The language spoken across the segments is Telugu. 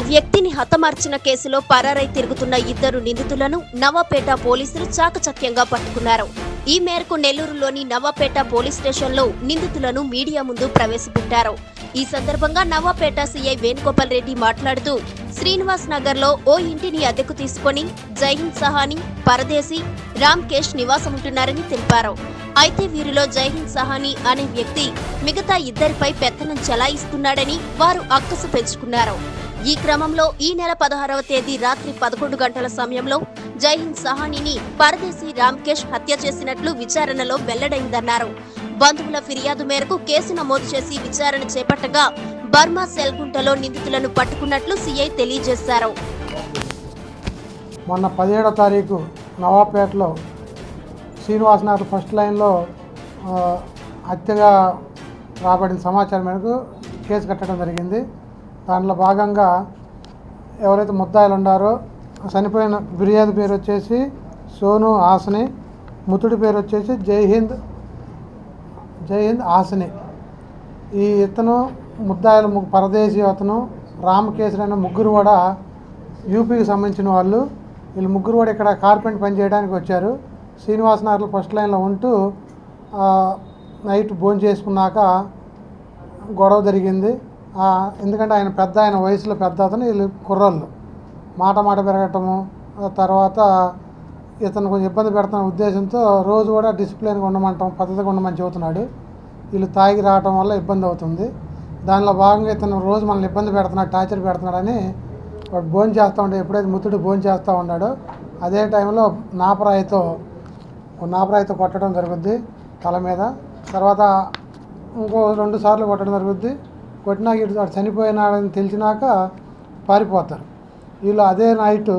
ఓ వ్యక్తిని హతమార్చిన కేసులో పరారై తిరుగుతున్న ఇద్దరు నిందితులను నవాపేట పోలీసులు చాకచక్యంగా పట్టుకున్నారు. ఈ మేరకు నెల్లూరులోని నవాపేట పోలీస్ స్టేషన్లో నిందితులను మీడియా ముందు ప్రవేశపెట్టారు. ఈ సందర్భంగా నవాపేట సీఐ వేణుగోపాల్ రెడ్డి మాట్లాడుతూ శ్రీనివాస్ నగర్లో ఓ ఇంటిని అద్దెకు తీసుకొని జైహింద్ సహాని పరదేశి రామ్కేష్ నివాసం ఉంటున్నారని తెలిపారు. అయితే వీరిలో జైహింద్ సహాని అనే వ్యక్తి మిగతా ఇద్దరిపై పెత్తనం చెలాయిస్తున్నాడని వారు అక్కసు పెంచుకున్నారు. ఈ క్రమంలో ఈ నెల పదహారవ తేదీ రాత్రి పదకొండు గంటల సమయంలో జైహింద్ సహానిని పరదేశి రామ్కేష్ హత్య చేసినట్లు విచారణలో వెల్లడైందన్నారు. బంధువుల ఫిర్యాదు మేరకు కేసు నమోదు చేసి విచారణ చేపట్టగా బర్మా సెల్గుంటలో నిందితులను పట్టుకున్నట్లు సిఐ తెలియజేశారు. మొన్న పదిహేడో తారీఖు నవాబ్పేటలో శ్రీనివాస్ నగర్ ఫస్ట్ లైన్లో హత్యగా రాబడిన సమాచారం మేరకు కేసు కట్టడం జరిగింది. దాంట్లో భాగంగా ఎవరైతే ముద్దాయిలు ఉన్నారో చనిపోయిన ఫిర్యాదు పేరు వచ్చేసి సోను ఆసని ముతుడి పేరు వచ్చేసి జై హింద్ జై హింద్ ఆసని ఈ ఇతను ముద్దాయిల ము- పరదేశీ అతను రామకేశ్వరి అనే ముగ్గురు కూడా యూపీకి సంబంధించిన వాళ్ళు. వీళ్ళు ముగ్గురు కూడా ఇక్కడ కార్పెంట్ పని చేయడానికి వచ్చారు. శ్రీనివాస్ నగర్లో ఫస్ట్ లైన్లో ఉంటూ నైట్ భోజనం చేసుకున్నాక గొడవ జరిగింది. ఎందుకంటే ఆయన పెద్ద ఆయన వయసులో పెద్ద అతను వీళ్ళు కుర్రళ్ళు. మాట మాట పెరగటము తర్వాత ఇతను కొంచెం ఇబ్బంది పెడుతున్న ఉద్దేశంతో రోజు కూడా డిసిప్లిన్గా ఉండమంటాం పద్ధతిగా ఉండమని చెబుతున్నాడు. వీళ్ళు తాగి రావటం వల్ల ఇబ్బంది అవుతుంది. దానిలో భాగంగా ఇతను రోజు మనల్ని ఇబ్బంది పెడుతున్నాడు టార్చర్ పెడుతున్నాడని వాడు భోజనం చేస్తూ ఉంటే ఎప్పుడైతే ముత్తుడు భోజనం చేస్తూ ఉన్నాడో అదే టైంలో నాపరాయితో ఒక నాపరాయితో కొట్టడం జరుగుద్ది తల మీద. తర్వాత ఇంకో రెండు సార్లు కొట్టడం జరుగుద్ది. కొట్టినాక ఇటు చనిపోయినాడని తెలిసినాక పారిపోతారు. వీళ్ళు అదే నైటు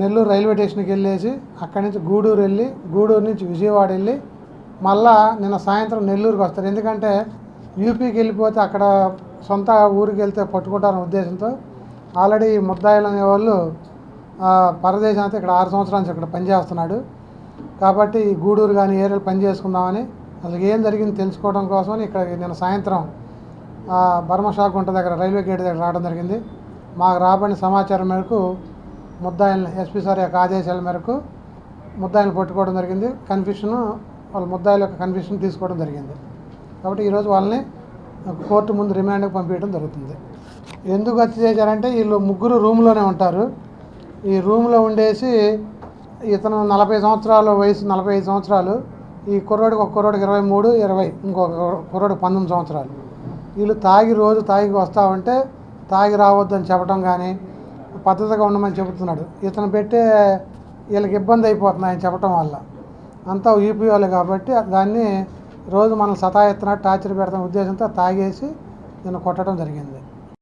నెల్లూరు రైల్వే స్టేషన్కి వెళ్ళేసి అక్కడి నుంచి గూడూరు వెళ్ళి గూడూరు నుంచి విజయవాడ వెళ్ళి మళ్ళా నిన్న సాయంత్రం నెల్లూరుకి వస్తారు. ఎందుకంటే యూపీకి వెళ్ళిపోతే అక్కడ సొంత ఊరికి వెళ్తే పట్టుకుంటారనే ఉద్దేశంతో ఆల్రెడీ ముద్దాయిలు అనేవాళ్ళు పరదేశం అంతా ఇక్కడ ఆరు సంవత్సరాల నుంచి ఇక్కడ పనిచేస్తున్నాడు. కాబట్టి గూడూరు కానీ ఏరియాలు పని చేసుకుందామని అసలు ఏం జరిగింది తెలుసుకోవడం కోసమని ఇక్కడ నిన్న సాయంత్రం ఆ, గుంట దగ్గర రైల్వే గేట్ దగ్గర రావడం జరిగింది. మాకు రాబడిన సమాచారం మేరకు ముద్దాయిల్ని ఎస్పీ సార్ యొక్క ఆదేశాల మేరకు ముద్దాయిల్ని పట్టుకోవడం జరిగింది. కన్ఫ్యూషన్ వాళ్ళ ముద్దాయిల యొక్క కన్ఫ్యూషన్ తీసుకోవడం జరిగింది. కాబట్టి ఈరోజు వాళ్ళని కోర్టు ముందు రిమాండ్కి పంపించడం జరుగుతుంది. ఎందుకు హత్య చేశారంటే వీళ్ళు ముగ్గురు రూమ్లోనే ఉంటారు. ఈ రూమ్లో ఉండేసి ఇతను నలభై సంవత్సరాల వయసు నలభై ఐదు సంవత్సరాలు ఈ కుర్రోడికి ఒక కుర్రోడికి ఇరవై మూడు ఇరవై ఇంకొక కుర్రోడికి పంతొమ్మిది సంవత్సరాలు. వీళ్ళు తాగి రోజు తాగి వస్తా ఉంటే తాగి రావద్దని చెప్పడం కానీ పద్ధతిగా ఉండమని చెబుతున్నాడు. ఇతను పెట్టే వీళ్ళకి ఇబ్బంది అయిపోతుంది ఆయన చెప్పడం వల్ల. అంతా ఈపీఓలు వాళ్ళు కాబట్టి దాన్ని రోజు మనం సతాయిస్తున్నట్టు టార్చర్ పెడతాం ఉద్దేశంతో తాగేసి నేను కొట్టడం జరిగింది.